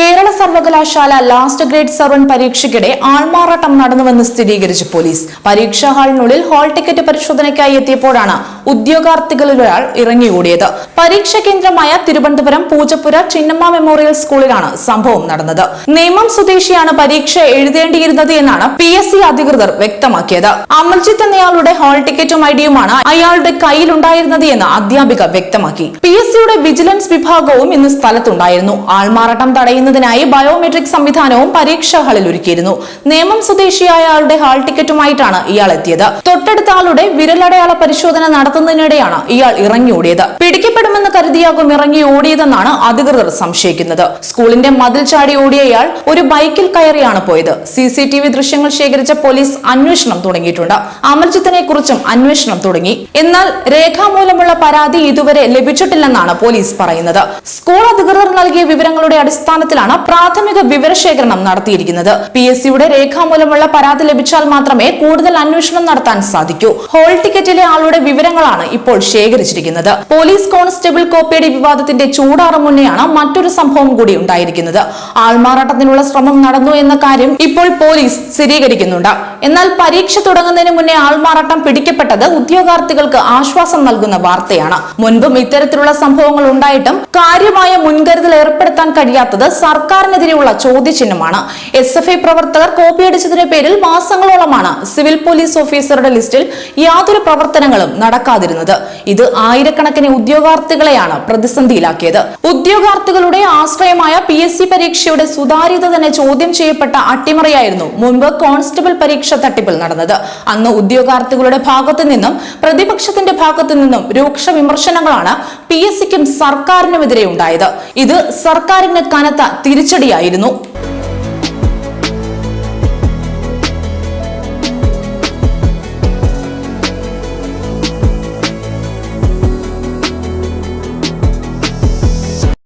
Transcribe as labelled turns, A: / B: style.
A: കേരള സർവകലാശാല last grade seven പരീക്ഷയ്ക്കിടെ ആൾമാറാട്ടം നടന്നുവെന്ന് സ്ഥിരീകരിച്ചു പോലീസ്. പരീക്ഷാ ഹാളിനുള്ളിൽ ഹാൾ ടിക്കറ്റ് പരിശോധനയ്ക്കായി എത്തിയപ്പോഴാണ് ഉദ്യോഗാർത്ഥികളിൽ ഒരാൾ ഇറങ്ങിയോടിയത് പരീക്ഷാ കേന്ദ്രമായ തിരുവനന്തപുരം പൂജപ്പുര ചിന്നമ്മ മെമ്മോറിയൽ സ്കൂളിലാണ് സംഭവം നടന്നത്. നേമം സ്വദേശിയാണ് പരീക്ഷ എഴുതേണ്ടിയിരുന്നത് എന്നാണ് പി എസ് സി അധികൃതർ വ്യക്തമാക്കിയത്. അമർജിത്ത് എന്നയാളുടെ ഹാൾ ടിക്കറ്റും ഐഡിയുമാണ് അയാളുടെ കയ്യിലുണ്ടായിരുന്നത് എന്ന് അധ്യാപിക വ്യക്തമാക്കി. പി എസ് സിയുടെ വിജിലൻസ് വിഭാഗവും ഇന്ന് സ്ഥലത്തുണ്ടായിരുന്നു. ആൾമാറാട്ടം തടയുന്നതിനായി ബയോമെട്രിക് സംവിധാനവും പരീക്ഷാ ഹാളിൽ ഒരുക്കിയിരുന്നു. നേമം സ്വദേശിയായ ആളുടെ ഹാൾ ടിക്കറ്റുമായിട്ടാണ് ഇയാൾ എത്തിയത്. തൊട്ടടുത്ത ആളുടെ വിരലടയാള പരിശോധന നടത്തുന്നതിനിടെയാണ് ഇയാൾ ഇറങ്ങി ഓടിയത് കരുതിയാകും ഇറങ്ങി ഓടിയതെന്നാണ് അധികൃതർ സംശയിക്കുന്നത്. സ്കൂളിന്റെ മതിൽ ചാടി ഓടിയയാൾ ഒരു ബൈക്കിൽ കയറിയാണ് പോയത്. സി സി ടി വി ദൃശ്യങ്ങൾ ശേഖരിച്ച പോലീസ് അന്വേഷണം തുടങ്ങിയിട്ടുണ്ട്. അമർജിത്തിനെ കുറിച്ചും അന്വേഷണം തുടങ്ങി. എന്നാൽ രേഖാമൂലമുള്ള പരാതി ഇതുവരെ ലഭിച്ചിട്ടില്ലെന്നാണ് പോലീസ് പറയുന്നത്. സ്കൂൾ അധികൃതർ നൽകിയ വിവരങ്ങളുടെ അടിസ്ഥാനത്തിലാണ് പ്രാഥമിക വിവരശേഖരണം നടത്തിയിരിക്കുന്നത്. പി എസ് സിയുടെ രേഖാമൂലമുള്ള പരാതി ലഭിച്ചാൽ മാത്രമേ കൂടുതൽ അന്വേഷണം നടത്താൻ സാധിക്കൂ. ഹോൾ ടിക്കറ്റിലെ ആളുടെ വിവരങ്ങളാണ് ഇപ്പോൾ ശേഖരിച്ചിരിക്കുന്നത്. പോലീസ് കോൺസ്റ്റബിൾ കോപ്പിയുടെ വിവാദത്തിന്റെ ചൂടാറ മുന്നെയാണ് മറ്റൊരു സംഭവം കൂടി ഉണ്ടായിരിക്കുന്നത്. ആൾമാറാട്ടത്തിനുള്ള ശ്രമം നടന്നു എന്ന കാര്യം ഇപ്പോൾ പോലീസ് സ്ഥിരീകരിക്കുന്നുണ്ട്. എന്നാൽ പരീക്ഷ തുടങ്ങുന്നതിന് മുന്നേ ആൾമാറാട്ടം പിടിക്കപ്പെട്ടത് ഉദ്യോഗാർത്ഥികൾക്ക് ആശ്വാസം നൽകുന്ന വാർത്തയാണ്. മുൻപും ഇത്തരത്തിലുള്ള സംഭവങ്ങൾ ഉണ്ടായിട്ടും കാര്യമായ മുൻകരുതൽ ഏർപ്പെടുത്താൻ കഴിയാത്തത് സർക്കാരിനെതിരെയുള്ള ചോദ്യചിഹ്നമാണ്. എസ് എഫ് ഐ പ്രവർത്തകർ കോപ്പിയടിച്ചതിന്റെ പേരിൽ മാസങ്ങളോളമാണ് സിവിൽ പോലീസ് ഓഫീസറുടെ ലിസ്റ്റിൽ യാതൊരു പ്രവർത്തനങ്ങളും നടക്കാതിരുന്നത്. ഇത് ആയിരക്കണക്കിന് ഉദ്യോഗാർത്ഥികളെയാണ് പ്രതിസന്ധിയിലാക്കിയത്. ഉദ്യോഗാർത്ഥികളുടെ ആശ്രയമായ പി എസ് സി പരീക്ഷയുടെ സുതാര്യത തന്നെ ചോദ്യം ചെയ്യപ്പെട്ട അട്ടിമറിയായിരുന്നു മുൻപ് കോൺസ്റ്റബിൾ പരീക്ഷ തട്ടിപ്പിൽ നടന്നത്. അന്ന് ഉദ്യോഗാർത്ഥികളുടെ ഭാഗത്തു നിന്നും പ്രതിപക്ഷത്തിന്റെ ഭാഗത്തു നിന്നും രൂക്ഷ വിമർശനങ്ങളാണ് പി എസ് സിക്കും സർക്കാരിനുമെതിരെ ഉണ്ടായത്. ഇത് സർക്കാരിന് കനത്ത തിരിച്ചടിയായിരുന്നു.